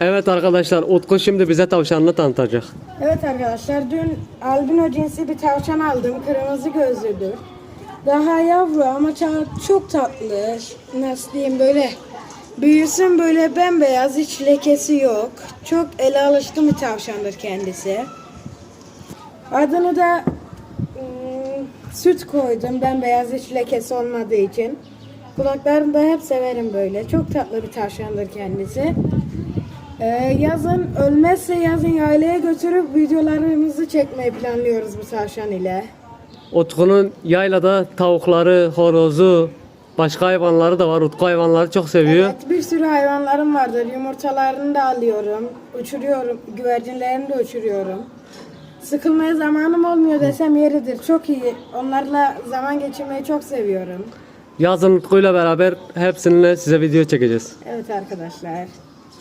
Evet arkadaşlar Utku şimdi bize tavşanını tanıtacak. Evet arkadaşlar dün albino cinsi bir tavşan aldım. Kırmızı gözlüdür. Daha yavru ama çok, tatlı. Nasıl diyeyim böyle büyüsün böyle bembeyaz hiç lekesi yok. Çok ele alışkın bir tavşandır kendisi. Adını da ım, süt koydum bembeyaz hiç lekesi olmadığı için. Kulaklarını da hep severim böyle. Çok tatlı bir tavşandır kendisi. Ee, yazın ölmezse yazın yaylaya götürüp videolarımızı çekmeyi planlıyoruz bu tavşan ile. Utku'nun yaylada tavukları, horozu, başka hayvanları da var. Utku hayvanları çok seviyor. Evet, bir sürü hayvanlarım vardır. Yumurtalarını da alıyorum. Uçuruyorum. Güvercinlerini de uçuruyorum. Sıkılmaya zamanım olmuyor desem yeridir. Çok iyi. Onlarla zaman geçirmeyi çok seviyorum. Yazın Utku'yla beraber hepsininle size video çekeceğiz. Evet arkadaşlar.